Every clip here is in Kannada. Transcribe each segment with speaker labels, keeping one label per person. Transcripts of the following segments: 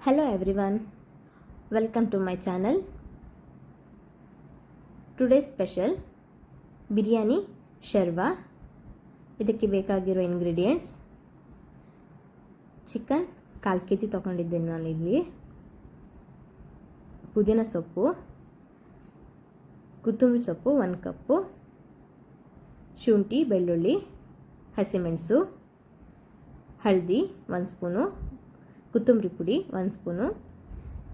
Speaker 1: Hello everyone, welcome to my channel. Today's special biryani shorba ಇದಕ್ಕೆ ಬೇಕಾಗಿರೋ ಇಂಗ್ರೀಡಿಯೆಂಟ್ಸ್ ಚಿಕನ್ ಕಾಲು ಕೆ ಜಿ ತೊಗೊಂಡಿದ್ದೇನೆ ನಾನು ಇಲ್ಲಿ ಪುದೀನ ಸೊಪ್ಪು ಕೊತ್ತಂಬರಿ ಸೊಪ್ಪು ಒಂದು ಕಪ್ಪು ಶುಂಠಿ ಬೆಳ್ಳುಳ್ಳಿ ಹಸಿಮೆಣಸು ಹಳದಿ ಒಂದು ಸ್ಪೂನು. ಕೊತ್ತಂಬರಿ ಪುಡಿ ಒಂದು ಸ್ಪೂನು,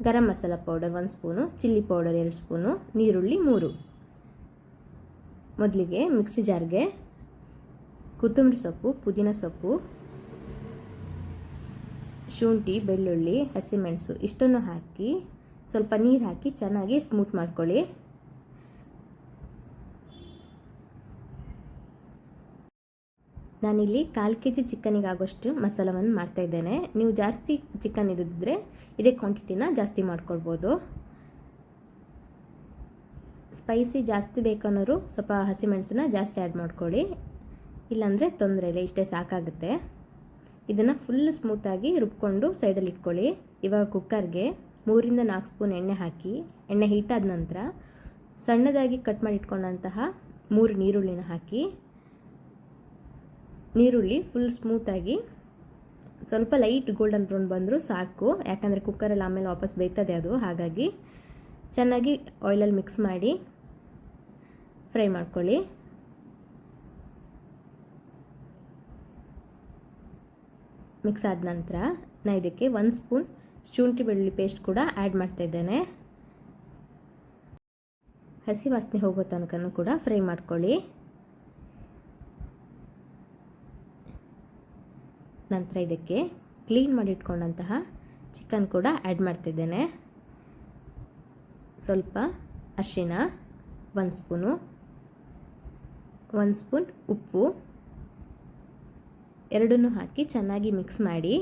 Speaker 1: ಗರಂ ಮಸಾಲ ಪೌಡರ್ ಒಂದು ಸ್ಪೂನು, ಚಿಲ್ಲಿ ಪೌಡರ್ ಎರಡು ಸ್ಪೂನು ನೀರುಳ್ಳಿ ಮೂರು. ಮೊದಲಿಗೆ ಮಿಕ್ಸಿ ಜಾರ್ಗೆ ಕೊತ್ತಂಬರಿ ಸೊಪ್ಪು, ಪುದೀನ ಸೊಪ್ಪು, ಶುಂಠಿ, ಬೆಳ್ಳುಳ್ಳಿ, ಹಸಿಮೆಣಸು ಇಷ್ಟನ್ನು ಹಾಕಿ ಸ್ವಲ್ಪ ನೀರು ಹಾಕಿ ಚೆನ್ನಾಗಿ ಸ್ಮೂತ್ ಮಾಡ್ಕೊಳ್ಳಿ. ನಾನಿಲ್ಲಿ ಕಾಲು ಕೆ ಜಿ ಚಿಕನಿಗೆ ಆಗೋಷ್ಟು ಮಸಾಲವನ್ನು ಮಾಡ್ತಾಯಿದ್ದೇನೆ ನೀವು ಜಾಸ್ತಿ ಚಿಕನ್ ಇದ್ದಿದ್ರೆ ಇದೇ ಕ್ವಾಂಟಿಟಿನ ಜಾಸ್ತಿ ಮಾಡ್ಕೊಳ್ಬೋದು. ಸ್ಪೈಸಿ ಜಾಸ್ತಿ ಬೇಕನ್ನೋರು ಸ್ವಲ್ಪ ಹಸಿಮೆಣಸನ್ನ ಜಾಸ್ತಿ ಆ್ಯಡ್ ಮಾಡ್ಕೊಳ್ಳಿ. ಇಲ್ಲಾಂದರೆ ತೊಂದರೆ ಇಲ್ಲ, ಇಷ್ಟೇ ಸಾಕಾಗುತ್ತೆ. ಇದನ್ನು ಫುಲ್ ಸ್ಮೂತಾಗಿ ರುಬ್ಕೊಂಡು ಸೈಡಲ್ಲಿ ಇಟ್ಕೊಳ್ಳಿ. ಇವಾಗ ಕುಕ್ಕರ್ಗೆ ಮೂರಿಂದ ನಾಲ್ಕು ಸ್ಪೂನ್ ಎಣ್ಣೆ ಹಾಕಿ, ಎಣ್ಣೆ ಹೀಟಾದ ನಂತರ ಸಣ್ಣದಾಗಿ ಕಟ್ ಮಾಡಿ ಇಟ್ಕೊಂಡಂತಹ ಮೂರು ನೀರುಳ್ಳಿನ ಹಾಕಿ ನೀರುಳ್ಳಿ ಫುಲ್ ಸ್ಮೂತಾಗಿ ಸ್ವಲ್ಪ ಲೈಟ್ ಗೋಲ್ಡನ್ ಬ್ರೌನ್ ಬಂದರೂ ಸಾಕು. ಯಾಕಂದರೆ ಕುಕ್ಕರಲ್ಲಿ ಆಮೇಲೆ ವಾಪಸ್ ಬೇಯ್ತದೆ ಅದು. ಹಾಗಾಗಿ ಚೆನ್ನಾಗಿ ಆಯಿಲಲ್ಲಿ ಮಿಕ್ಸ್ ಮಾಡಿ ಫ್ರೈ ಮಾಡ್ಕೊಳ್ಳಿ. ಮಿಕ್ಸ್ ಆದ ನಂತರ ನಾನು ಇದಕ್ಕೆ ಒಂದು ಸ್ಪೂನ್ ಶುಂಠಿ ಬೆಳ್ಳುಳ್ಳಿ ಪೇಸ್ಟ್ ಕೂಡ ಆ್ಯಡ್ ಮಾಡ್ತಾಯಿದ್ದೇನೆ ಹಸಿ ವಾಸನೆ ಹೋಗೋ ತನಕ ಕೂಡ ಫ್ರೈ ಮಾಡ್ಕೊಳ್ಳಿ. ನಂತರ ಇದಕ್ಕೆ ಕ್ಲೀನ್ ಮಾಡಿಟ್ಕೊಂಡಂತಹ ಚಿಕನ್ ಕೂಡ ಆ್ಯಡ್ ಮಾಡ್ತಿದ್ದೇನೆ. ಸ್ವಲ್ಪ ಅರಿಶಿನ ಒಂದು ಸ್ಪೂನು, ಒಂದು ಸ್ಪೂನ್ ಉಪ್ಪು, ಎರಡನ್ನೂ ಹಾಕಿ ಚೆನ್ನಾಗಿ ಮಿಕ್ಸ್ ಮಾಡಿ.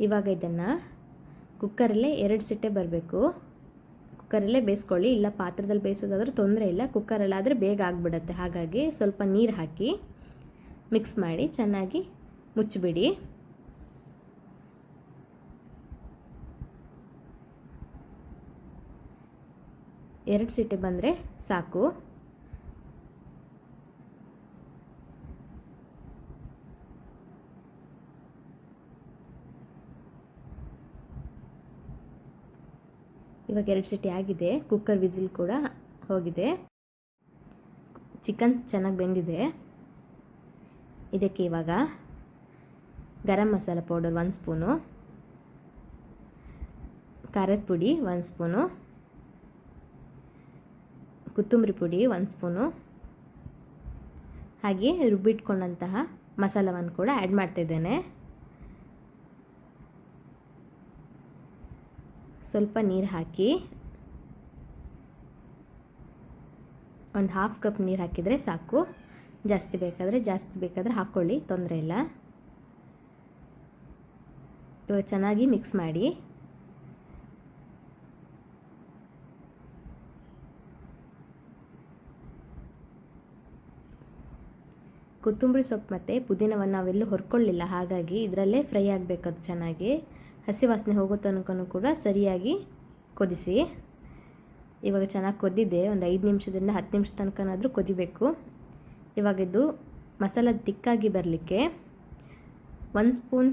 Speaker 1: ಇವಾಗ ಇದನ್ನು ಕುಕ್ಕರಲ್ಲೇ ಎರಡು ಸಿಟ್ಟೆ ಬರಬೇಕು. ಕುಕ್ಕರಲ್ಲೇ ಬೇಯಿಸ್ಕೊಳ್ಳಿ. ಇಲ್ಲ ಪಾತ್ರದಲ್ಲಿ ಬೇಯಿಸೋದಾದ್ರೆ ತೊಂದರೆ ಇಲ್ಲ. ಕುಕ್ಕರಲ್ಲಾದರೆ ಬೇಗ ಆಗಿಬಿಡುತ್ತೆ. ಹಾಗಾಗಿ ಸ್ವಲ್ಪ ನೀರು ಹಾಕಿ ಮಿಕ್ಸ್ ಮಾಡಿ ಚೆನ್ನಾಗಿ ಮುಚ್ಚಿಬಿಡಿ. ಎರಡು ಸಿಟಿ ಬಂದರೆ ಸಾಕು. ಇವಾಗ ಎರಡು ಸಿಟಿ ಆಗಿದೆ. ಕುಕ್ಕರ್ ವಿಸಿಲ್ ಕೂಡ ಹೋಗಿದೆ. ಚಿಕನ್ ಚೆನ್ನಾಗಿ ಬೆಂದಿದೆ. ಇದಕ್ಕೆ ಇವಾಗ ಗರಂ ಮಸಾಲ ಪೌಡರ್ ಒಂದು ಸ್ಪೂನು. ಖಾರದ ಪುಡಿ ಒಂದು ಸ್ಪೂನು. ಕೊತ್ತಂಬರಿ ಪುಡಿ ಒಂದು ಸ್ಪೂನು. ಹಾಗೆ ರುಬ್ಬಿಟ್ಕೊಂಡಂತಹ ಮಸಾಲವನ್ನು ಕೂಡ ಆ್ಯಡ್ ಮಾಡ್ತಿದ್ದೇನೆ ಸ್ವಲ್ಪ ನೀರು ಹಾಕಿ ಒಂದು ಹಾಫ್ ಕಪ್ ನೀರು ಹಾಕಿದರೆ ಸಾಕು. ಜಾಸ್ತಿ ಬೇಕಾದರೆ ಜಾಸ್ತಿ ಬೇಕಾದರೆ ಹಾಕ್ಕೊಳ್ಳಿ ತೊಂದರೆ ಇಲ್ಲ. ಇವಾಗ ಚೆನ್ನಾಗಿ ಮಿಕ್ಸ್ ಮಾಡಿ. ಕೊತ್ತಂಬರಿ ಸೊಪ್ಪು ಮತ್ತು ಪುದೀನವನ್ನು ನಾವೆಲ್ಲೂ ಹೊರ್ಕೊಳ್ಳಿಲ್ಲ, ಹಾಗಾಗಿ ಇದರಲ್ಲೇ ಫ್ರೈ ಆಗಬೇಕದು ಚೆನ್ನಾಗಿ. ಹಸಿ ವಾಸನೆ ಹೋಗೋ ತನಕನೂ ಕೂಡ ಸರಿಯಾಗಿ ಕುದಿಸಿ. ಇವಾಗ ಚೆನ್ನಾಗಿ ಕೊದ್ದಿದೆ ಒಂದು ಐದು ನಿಮಿಷದಿಂದ ಹತ್ತು ನಿಮಿಷ ತನಕನಾದರೂ ಕೊದಿಬೇಕು. ಇವಾಗ ಇದು ಮಸಾಲ ತಿಕ್ಕಾಗಿ ಬರಲಿಕ್ಕೆ ಒಂದು ಸ್ಪೂನ್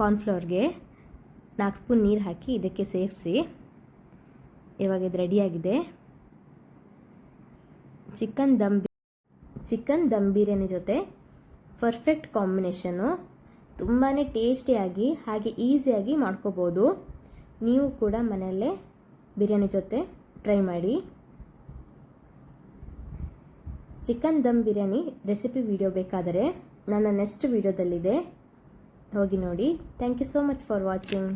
Speaker 1: ಕಾರ್ನ್ಫ್ಲವರ್ಗೆ ನಾಲ್ಕು ಸ್ಪೂನ್ ನೀರು ಹಾಕಿ ಇದಕ್ಕೆ ಸೇರಿಸಿ. ಇವಾಗ ಇದು ರೆಡಿಯಾಗಿದೆ ಚಿಕನ್ ದಮ್ ಚಿಕನ್ ದಮ್ ಬಿರಿಯಾನಿ ಜೊತೆ ಪರ್ಫೆಕ್ಟ್ ಕಾಂಬಿನೇಷನು ತುಂಬಾ ಟೇಸ್ಟಿಯಾಗಿ ಹಾಗೆ ಈಸಿಯಾಗಿ ಮಾಡ್ಕೋಬೋದು. ನೀವು ಕೂಡ ಮನೆಯಲ್ಲೇ ಬಿರಿಯಾನಿ ಜೊತೆ ಟ್ರೈ ಮಾಡಿ. Chicken dum biryani recipe video ಬೇಕಾದರೆ ನನ್ನ ನೆಕ್ಸ್ಟ್ ವಿಡಿಯೋದಲ್ಲಿದೆ. ಹೋಗಿ ನೋಡಿ. Thank you so much for watching.